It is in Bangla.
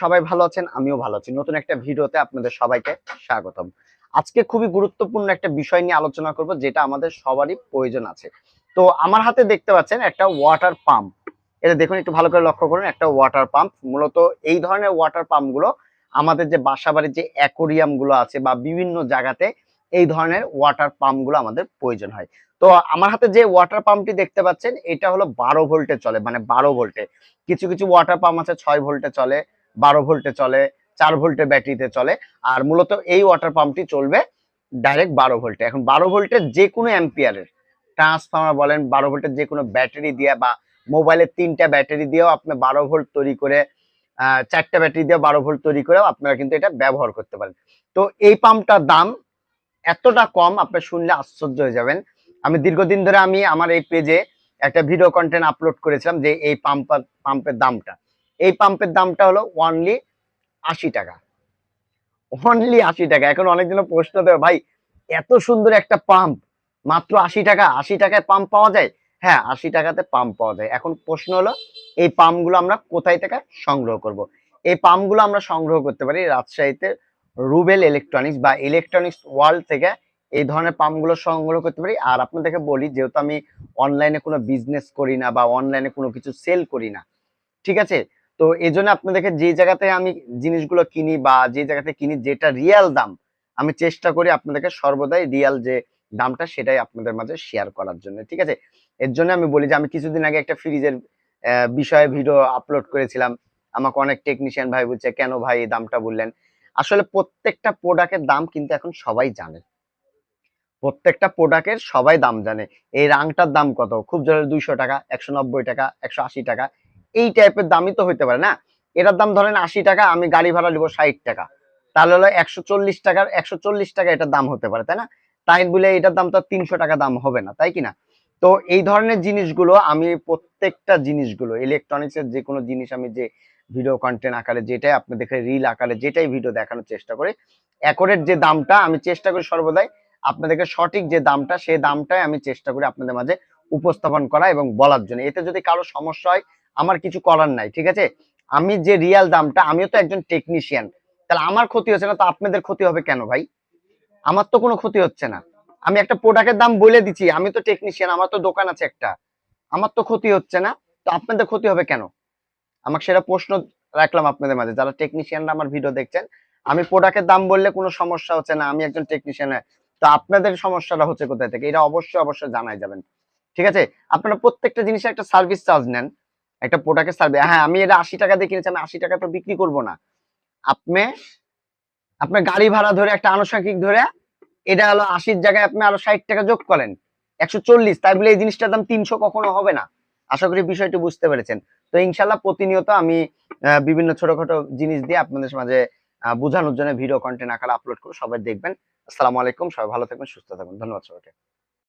সবাই ভালো আছেন, আমিও ভালো আছি। নতুন একটা ভিডিওতে আপনাদের সবাইকে স্বাগতম। আজকে খুবই গুরুত্বপূর্ণ একটা বিষয় নিয়ে আলোচনা করব, যেটা আমাদের সবারই প্রয়োজন আছে। তো আমার হাতে দেখতে পাচ্ছেন একটা ওয়াটার পাম্প এটা দেখুন, একটু ভালো করে লক্ষ্য করুন, একটা ওয়াটার পাম্প মূলত এই ধরনের ওয়াটার পাম্পগুলো আমাদের যে বাসাবাড়ির যে অ্যাকোরিয়ামগুলো আছে বা বিভিন্ন জায়গাতে এই ধরনের ওয়াটার পাম্পগুলো আমাদের প্রয়োজন হয়। তো আমার হাতে যে ওয়াটার পাম্পটি দেখতে পাচ্ছেন, এটা হলো বারো ভোল্টে চলে মানে বারো ভোল্টে। কিছু কিছু ওয়াটার পাম্প আছে, ছয় ভোল্টে চলে। বারো ভোল্টে চলে, চার ভোল্টের ব্যাটারিতে চলে, আর মূলত এই ওয়াটার পাম্পটি চলবে ডাইরেক্ট বারো ভোল্টে। এখন বারো ভোল্টের যে কোনো অ্যাম্পিয়ারের ট্রান্সফর্মার বলেন, বারো ভোল্টের যে কোনো ব্যাটারি দিয়ে বা মোবাইলের তিনটা ব্যাটারি দিয়েও আপনি বারো ভোল্ট তৈরি করে চারটা ব্যাটারি দিয়ে বারো ভোল্ট তৈরি করেও আপনারা কিন্তু এটা ব্যবহার করতে পারেন। তো এই পাম্পটার দাম এতটা কম, আপনি শুনলে আশ্চর্য হয়ে যাবেন। আমি দীর্ঘদিন ধরে আমি আমার এই পেজে একটা ভিডিও কন্টেন্ট আপলোড করেছিলাম যে এই পাম্প পাম্পের দামটা। এই পাম্পের দামটা হলো অনলি আশি টাকা। অনলি আশি টাকা। এখন অনেকজন প্রশ্ন দেবে ভাই, এত সুন্দর একটা পাম্প মাত্র আশি টাকা, আশি টাকায় পাম্প পাওয়া যায়? হ্যাঁ আশি টাকাতে পাম্প পাওয়া যায়। এখন প্রশ্ন হলো, এই পাম্পগুলো আমরা কোথায় থেকে সংগ্রহ করব? এই পাম্পগুলো আমরা সংগ্রহ করতে পারি রাজশাহীতে রুবেল ইলেকট্রনিক্স বা ইলেকট্রনিক্স ওয়ার্ল্ড থেকে এই ধরনের পাম্পগুলো সংগ্রহ করতে পারি। আর আপনাদেরকে বলি, যেহেতু আমি অনলাইনে কোনো বিজনেস করি না বা অনলাইনে কোনো কিছু সেল করি না, ঠিক আছে? তো এই জন্য আপনাদেরকে যে জায়গাতে আমি জিনিসগুলো কিনি বা যে জায়গাতে কিনি যেটা রিয়েল দাম, আমি চেষ্টা করি আপনাদেরকে সর্বদাই রিয়েল যে দামটা সেটাই আপনাদের মাঝে শেয়ার করার জন্য, ঠিক আছে? এর জন্য আমি বলি যে আমি কিছুদিন আগে একটা ফ্রিজের বিষয়ে ভিডিও আপলোড করেছিলাম। আমাকে অনেক টেকনিশিয়ান ভাই বলছে, কেন ভাই এই দামটা বললেন? আসলে প্রত্যেকটা প্রোডাক্টের দাম কিন্তু এখন সবাই জানে। প্রত্যেকটা প্রোডাক্টের সবাই দাম জানে। এই রাংটার দাম কত? খুব জোরে দুইশো টাকা, একশো নব্বই টাকা, একশো আশি টাকা এই টাইপের দামই তো হইতে পারে, না? এটার দাম ধরেন আশি টাকা, আমি গাড়ি ভাড়া নিবো ষাট টাকা। তাহলে হলো একশো চল্লিশ টাকার, একশো চল্লিশ টাকা এটার দাম হতে পারে, তাই না? তাই বলে এটার দাম তো তিনশো টাকা দাম হবে না, তাই কিনা তো এই ধরনের জিনিসগুলো আমি প্রত্যেকটা জিনিসগুলো ইলেকট্রনিক্সের যে কোনো জিনিস আমি যে ভিডিও কন্টেন্ট আকারে যেটাই আপনাদেরকে রিল আকারে যেটাই ভিডিও দেখানোর চেষ্টা করি অ্যাকোরেট যে দামটা আমি চেষ্টা করি সর্বদাই আপনাদেরকে সঠিক যে দামটা, সেই দামটাই আমি চেষ্টা করি আপনাদের মাঝে উপস্থাপন করা এবং বলার জন্য। এতে যদি কারও সমস্যা হয় আমার কিছু করার নাই, ঠিক আছে? আমি যে রিয়াল দামটা, আমিও তো একজন টেকনিশিয়ান তাহলে আমার ক্ষতি হচ্ছে না, তো আপনাদের ক্ষতি হবে কেন ভাই? আমার তো কোনো ক্ষতি হচ্ছে না। আমি একটা প্রোডাক্টের দাম বলে দিচ্ছি, আমি তো টেকনিশিয়ান আমার তো দোকান আছে একটা। আমার তো ক্ষতি হচ্ছে না, তো আপনাদের ক্ষতি হবে কেন? আমাকে সেটা প্রশ্ন রাখলাম আপনাদের মাঝে, যারা টেকনিশিয়ানরা আমার ভিডিও দেখছেন, আমি প্রোডাক্টের দাম বললে কোনো সমস্যা হচ্ছে না, আমি একজন টেকনিশিয়ান তো আপনাদের সমস্যাটা হচ্ছে কোথায় থেকে? এটা অবশ্যই অবশ্যই জানাই যাবেন। ঠিক আছে? আপনারা প্রত্যেকটা জিনিসের একটা সার্ভিস চার্জ নেন। একটা প্রোডাক্টের সার্ভিস হ্যাঁ আমি এটা আশি টাকা দিয়ে কিনেছি, আমি আশি টাকা তো বিক্রি করব না। আপনি আপনার গাড়ি ভাড়া ধরে একটা আনুষঙ্গিক ধরে, এটা হলো আশির জায়গায় আপনি আরও ষাট টাকা যোগ করেন, একশো চল্লিশ, তাই বলে এই জিনিসটার দাম তিনশো কখনো হবে না। আশা করি বিষয়টি বুঝতে পেরেছেন। তো ইনশাল্লাহ প্রতিনিয়ত আমি বিভিন্ন ছোটখাটো জিনিস দিয়ে আপনাদের মাঝে বোঝানোর জন্য ভিডিও কন্টেন্ট আকারে আপলোড করে সবাই দেখবেন। আসসালামু আলাইকুম, সবাই ভালো থাকবেন, সুস্থ থাকবেন। ধন্যবাদ সবাইকে।